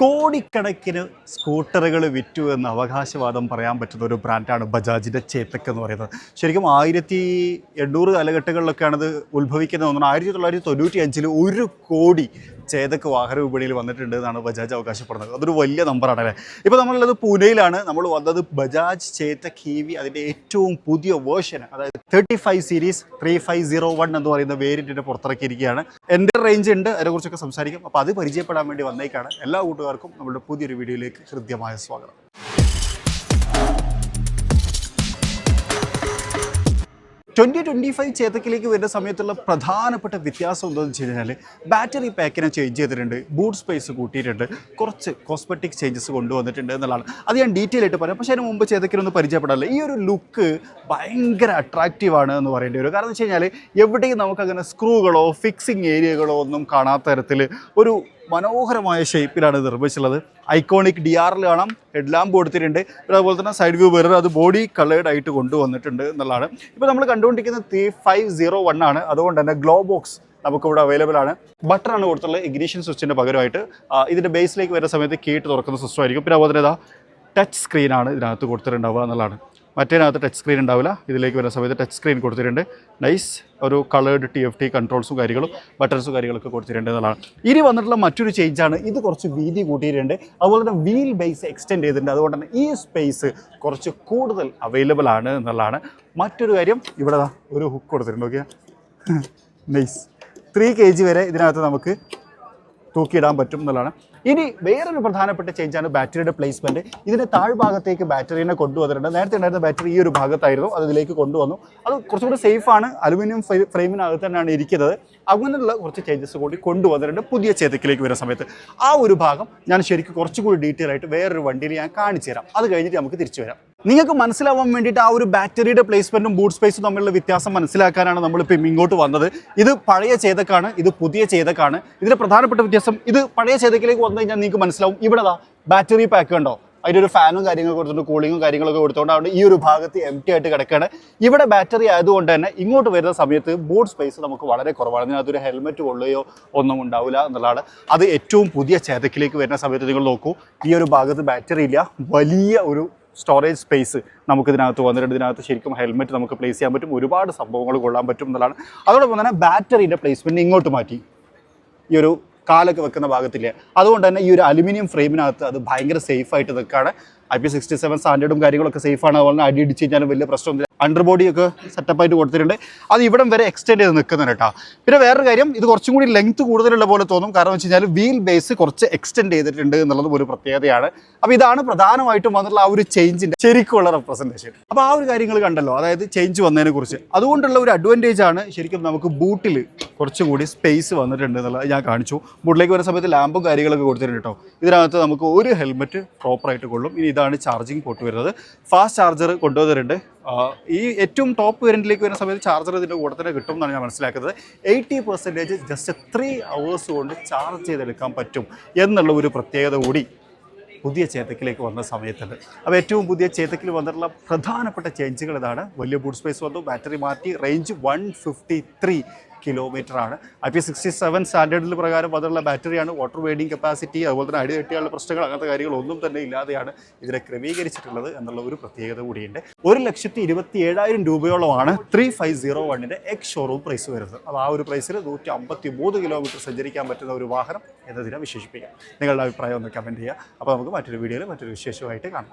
കോടിക്കണക്കിന് സ്കൂട്ടറുകൾ വിറ്റു എന്ന അവകാശവാദം പറയാൻ പറ്റുന്ന ഒരു ബ്രാൻഡാണ് ബജാജിന്റെ ചേതക് എന്ന് പറയുന്നത്. ശരിക്കും ആയിരത്തി എണ്ണൂറ് കാലഘട്ടങ്ങളിലൊക്കെയാണ് ഇത് ഉത്ഭവിക്കുന്നത് തോന്നുന്നു. ആയിരത്തി തൊള്ളായിരത്തി തൊണ്ണൂറ്റി അഞ്ചിൽ ഒരു കോടി ചേതക് വാഹന വിപണിയിൽ വന്നിട്ടുണ്ട് എന്നാണ് ബജാജ് അവകാശപ്പെടുന്നത്. അതൊരു വലിയ നമ്പറാണ് അല്ലേ? ഇപ്പോൾ നമ്മളുള്ളത് പൂനെയിലാണ്. നമ്മൾ വന്നത് ബജാജ് ചേതക് ഹീവി അതിന്റെ ഏറ്റവും പുതിയ വേർഷൻ അതായത് thirty five series three five zero one എന്ന് പറയുന്ന വേരിയന്റിന്റെ പുറത്തിറക്കിയിരിക്കുകയാണ്. എന്റെ റേഞ്ച് ഉണ്ട് അതിനെക്കുറിച്ചൊക്കെ സംസാരിക്കും. അപ്പോൾ അത് പരിചയപ്പെടാൻ വേണ്ടി വന്നേക്കാണ്. എല്ലാ കൂട്ടുകാർക്കും നമ്മുടെ പുതിയൊരു വീഡിയോയിലേക്ക് ഹൃദ്യമായ സ്വാഗതം. ട്വന്റി ട്വന്റി ഫൈവ് ചേതക്കിലേക്ക് വരുന്ന സമയത്തുള്ള പ്രധാനപ്പെട്ട വ്യത്യാസം എന്താണെന്ന് വെച്ച് കഴിഞ്ഞാൽ ബാറ്ററി പാക്കിനെ ചേഞ്ച് ചെയ്തിട്ടുണ്ട് ബൂട്ട് സ്പേസ് കൂട്ടിയിട്ടുണ്ട് കുറച്ച് കോസ്മെറ്റിക് ചേഞ്ചസ് കൊണ്ടുവന്നിട്ടുണ്ട് എന്നുള്ളതാണ്. അത് ഞാൻ ഡീറ്റെയിൽ ആയിട്ട് പറയാം. പക്ഷേ അതിന് മുമ്പ് ചേതക്കിനൊന്ന് പരിചയപ്പെടാറില്ല. ഈ ഒരു ലുക്ക് ഭയങ്കര ആണ് എന്ന് പറയേണ്ടി വരും. കാരണം എന്ന് വെച്ച് കഴിഞ്ഞാൽ എവിടെയും നമുക്കങ്ങനെ സ്ക്രൂകളോ ഫിക്സിങ് ഏരിയകളോ ഒന്നും കാണാത്ത തരത്തിൽ ഒരു മനോഹരമായ ഷേപ്പിലാണ് നിർമ്മിച്ചിട്ടുള്ളത്. ഐക്കോണിക് ഡി ആറിൽ കാണാം. ഹെഡ് ലാമ്പ് കൊടുത്തിട്ടുണ്ട്. പിന്നെ അതുപോലെ തന്നെ സൈഡ് വ്യൂ വരുന്നത് അത് ബോഡി കളേഡ് ആയിട്ട് കൊണ്ടുവന്നിട്ടുണ്ട് എന്നുള്ളതാണ്. ഇപ്പോൾ നമ്മൾ കണ്ടുകൊണ്ടിരിക്കുന്നത് ത്രീ ഫൈവ് സീറോ വൺ ആണ്. അതുകൊണ്ട് തന്നെ ഗ്ലോ ബോക്സ് നമുക്കിവിടെ അവൈലബിൾ ആണ്. ബട്ടൺ ആണ് കൊടുത്തുള്ള ഇഗ്നീഷൻ സ്വിച്ചിന്റെ പകരമായിട്ട്. ഇതിന്റെ ബേസിലേക്ക് വരുന്ന സമയത്ത് കീട്ട് തുറക്കുന്ന സിസ്റ്റം ആയിരിക്കും. പിന്നെ അതുപോലെ തന്നെ ടച്ച് സ്ക്രീനാണ് ഇതിനകത്ത് കൊടുത്തിട്ടുണ്ടാവുക എന്നുള്ളതാണ്. മറ്റേതിനകത്ത് ടച്ച് സ്ക്രീൻ ഉണ്ടാവില്ല. ഇതിലേക്ക് വരുന്ന സമയത്ത് ടച്ച് സ്ക്രീൻ കൊടുത്തിട്ടുണ്ട്. നൈസ് ഒരു കളേർഡ് ടി എഫ് ടി കൺട്രോൾസും കാര്യങ്ങളും ബട്ടൺസും കാര്യങ്ങളൊക്കെ കൊടുത്തിട്ടുണ്ട് എന്നുള്ളതാണ്. ഇനി വന്നിട്ടുള്ള മറ്റൊരു ചേഞ്ചാണ് ഇത് കുറച്ച് വീതി കൂട്ടിയിട്ടുണ്ട്. അതുപോലെ തന്നെ വീൽ ബേസ് എക്സ്റ്റെൻഡ് ചെയ്തിട്ടുണ്ട്. അതുകൊണ്ട് തന്നെ ഈ സ്പേസ് കുറച്ച് കൂടുതൽ അവൈലബിൾ ആണ് എന്നുള്ളതാണ്. മറ്റൊരു കാര്യം ഇവിടെ ഒരു ഹുക്ക് കൊടുത്തിട്ടുണ്ട്. Okay nice three K G വരെ ഇതിനകത്ത് നമുക്ക് തൂക്കിയിടാൻ പറ്റും എന്നുള്ളതാണ്. ഇനി വേറൊരു പ്രധാനപ്പെട്ട ചേഞ്ചാണ് ബാറ്ററിയുടെ പ്ലേസ്മെന്റ് ഇതിന്റെ താഴ്ഭാഗത്തേക്ക് ബാറ്ററിനെ കൊണ്ടുവന്നിട്ടുണ്ട്. നേരത്തെ ഉണ്ടായിരുന്ന ബാറ്ററി ഈ ഒരു ഭാഗത്തായിരുന്നു. അത് ഇതിലേക്ക് കൊണ്ടുവന്നു. അത് കുറച്ചുകൂടി സേഫ് ആണ്. അലുമിനിയം ഫ്രെയിമിനകത്ത് തന്നെയാണ് ഇരിക്കുന്നത്. അങ്ങനെയുള്ള കുറച്ച് ചേഞ്ചസ് കൂടി കൊണ്ടുവന്നിട്ടുണ്ട് പുതിയ ചേതക്കിലേക്ക് വരുന്ന സമയത്ത്. ആ ഒരു ഭാഗം ഞാൻ ശരിക്കും കുറച്ചുകൂടി ഡീറ്റെയിൽ ആയിട്ട് വേറൊരു വണ്ടിയിൽ ഞാൻ കാണിച്ചു തരാം അത് കഴിഞ്ഞിട്ട് നമുക്ക് തിരിച്ചു വരാം. നിങ്ങൾക്ക് മനസ്സിലാവാൻ വേണ്ടിയിട്ട് ആ ഒരു ബാറ്ററിയുടെ പ്ലേസ്മെന്റും ബൂട്ട് സ്പേസും തമ്മിലുള്ള വ്യത്യാസം മനസ്സിലാക്കാനാണ് നമ്മളിപ്പോൾ ഇങ്ങോട്ട് വന്നത്. ഇത് പഴയ ചേതക്കാണ് ഇത് പുതിയ ചേതക്കാണ് ഇതിന്റെ പ്രധാനപ്പെട്ട വ്യത്യാസം ഇത് പഴയ ചേതക്കിലേക്ക് വന്നു കഴിഞ്ഞാൽ നിങ്ങൾക്ക് മനസ്സിലാവും. ഇവിടെ ബാറ്ററി പാക്ക് ഉണ്ടോ? അതിന്റെ ഒരു ഫാനും കാര്യങ്ങളൊക്കെ കൊടുത്തിട്ടുണ്ട് കൂളിങ്ങും കാര്യങ്ങളൊക്കെ കൊടുത്തുകൊണ്ടാണ് ഈ ഒരു ഭാഗത്ത് എം ടി ആയിട്ട് കിടക്കുകയാണ് ഇവിടെ ബാറ്ററി ആയതുകൊണ്ട് തന്നെ ഇങ്ങോട്ട് വരുന്ന സമയത്ത് ബോർഡ് സ്പേസ് നമുക്ക് വളരെ കുറവാണ്. അതിനകത്തൊരു ഹെൽമെറ്റ് കൊള്ളുകയോ ഒന്നും ഉണ്ടാവില്ല എന്നുള്ളതാണ്. അത് ഏറ്റവും പുതിയ ചേതക്കിലേക്ക് വരുന്ന സമയത്ത് നിങ്ങൾ നോക്കൂ. ഈ ഒരു ഭാഗത്ത് ബാറ്ററി ഇല്ല. വലിയ ഒരു സ്റ്റോറേജ് സ്പേസ് നമുക്ക് ഇതിനകത്ത് വന്നിട്ടുണ്ട് ഇതിനകത്ത് ശരിക്കും ഹെൽമെറ്റ് നമുക്ക് പ്ലേസ് ചെയ്യാൻ പറ്റും. ഒരുപാട് സംഭവങ്ങൾ കൊള്ളാൻ പറ്റും എന്നുള്ളതാണ്. അതോടൊപ്പം തന്നെ ബാറ്ററിയുടെ പ്ലേസ്മെന്റ് ഇങ്ങോട്ട് മാറ്റി. ഈ ഒരു കാലൊക്കെ വെക്കുന്ന ഭാഗത്തിൽ അതുകൊണ്ട് തന്നെ ഈ ഒരു അലുമിനിയം ഫ്രെയിമിനകത്ത് അത് ഭയങ്കര സേഫ് ആയിട്ട് നിൽക്കുകയാണ്. ഐ പി സിക്സ്റ്റി സെവൻ സ്റ്റാൻഡേർഡും കാര്യങ്ങളൊക്കെ സേഫാണ് അതുപോലെ തന്നെ അടി അടിച്ച് കഴിഞ്ഞാലും വലിയ പ്രശ്നമൊന്നുമില്ല. അണ്ടർ ബോഡിയൊക്കെ സെറ്റപ്പായിട്ട് കൊടുത്തിട്ടുണ്ട്. അത് ഇവിടം വരെ എക്സ്റ്റെൻഡ് ചെയ്ത് നിൽക്കുന്നുണ്ട് കേട്ടോ. പിന്നെ വേറൊരു കാര്യം ഇത് കുറച്ചും കൂടി ലെങ്ത് കൂടുതലുള്ള പോലെ തോന്നും. കാരണം വെച്ച് കഴിഞ്ഞാൽ വീൽ ബേസ് കുറച്ച് എക്സ്റ്റെൻഡ് ചെയ്തിട്ടുണ്ട് എന്നുള്ളത് ഒരു പ്രത്യേകതയാണ്. അപ്പോൾ ഇതാണ് പ്രധാനമായിട്ടും വന്നിട്ടുള്ള ആ ഒരു ചേഞ്ചിന്റെ ശരിക്കുള്ള റെപ്രസെന്റേഷൻ അപ്പോൾ ആ ഒരു കാര്യങ്ങൾ കണ്ടല്ലോ. അതായത് ചേഞ്ച് വന്നതിനെ കുറിച്ച്. അതുകൊണ്ടുള്ള ഒരു അഡ്വാന്റേജ് ആണ് ശരിക്കും നമുക്ക് ബൂട്ടിൽ കുറച്ചുകൂടി സ്പേസ് വന്നിട്ടുണ്ട് എന്നുള്ളത് ഞാൻ കാണിച്ചു. ബൂട്ടിലേക്ക് വരുന്ന സമയത്ത് ലാമ്പും കാര്യങ്ങളൊക്കെ കൊടുത്തിട്ടുണ്ട് കേട്ടോ. ഇതിനകത്ത് നമുക്ക് ഒരു ഹെൽമെറ്റ് പ്രോപ്പറായിട്ട് കൊള്ളും. ഇനി ഇതാണ് ചാർജിങ് പോർട്ട് വരുന്നത്. ഫാസ്റ്റ് ചാർജർ കൊണ്ടുവന്നിട്ടുണ്ട്. ഈ ഏറ്റവും ടോപ്പ് വേരിയന്റിലേക്ക് വരുന്ന സമയത്ത് ചാർജർ ഇതിന്റെ കൂടെ തന്നെ കിട്ടും എന്നാണ് ഞാൻ മനസ്സിലാക്കുന്നത്. Eighty percentage just three hours കൊണ്ട് ചാർജ് ചെയ്തെടുക്കാൻ പറ്റും എന്നുള്ള ഒരു പ്രത്യേകത കൂടി പുതിയ ചേതക്കിലേക്ക് വന്ന സമയത്തുണ്ട്. അപ്പോൾ ഏറ്റവും പുതിയ ചേതക്കിൽ വന്നിട്ടുള്ള പ്രധാനപ്പെട്ട ചേഞ്ചുകൾ ഇതാണ്. വലിയ ബൂട്ട് സ്പേസ് വന്നു ബാറ്ററി മാറ്റി range one fifty three kilometre ആണ് ഐ പി സിക്സ്റ്റി സെവൻ സ്റ്റാൻഡേർഡിൽ പ്രകാരം അതിനുള്ള ബാറ്ററിയാണ് വാട്ടർ വെയിഡിങ് കപ്പാസിറ്റി അതുപോലെ തന്നെ അടി തട്ടിയുള്ള പ്രശ്നങ്ങൾ അങ്ങനത്തെ കാര്യങ്ങളൊന്നും തന്നെ ഇല്ലാതെയാണ് ഇതിനെ ക്രമീകരിച്ചിട്ടുള്ളത് എന്നുള്ള ഒരു പ്രത്യേകത കൂടിയുണ്ട്. ഒരു ലക്ഷത്തി ഇരുപത്തി ഏഴായിരം രൂപയോളമാണ് ത്രീ ഫൈവ് സീറോ വണ്ണിന്റെ എക്സ് ഷോറൂം പ്രൈസ് വരുന്നത്. അപ്പോൾ ആ ഒരു പ്രൈസിൽ നൂറ്റി അമ്പത്തി മൂന്ന് കിലോമീറ്റർ സഞ്ചരിക്കാൻ പറ്റുന്ന ഒരു വാഹനം എന്നതിനെ വിശേഷിപ്പിക്കാം. നിങ്ങളുടെ അഭിപ്രായം ഒന്ന് കമന്റ് ചെയ്യുക. അപ്പോൾ നമുക്ക് മറ്റൊരു വീഡിയോയിൽ മറ്റൊരു വിശേഷമായിട്ട് കാണാം.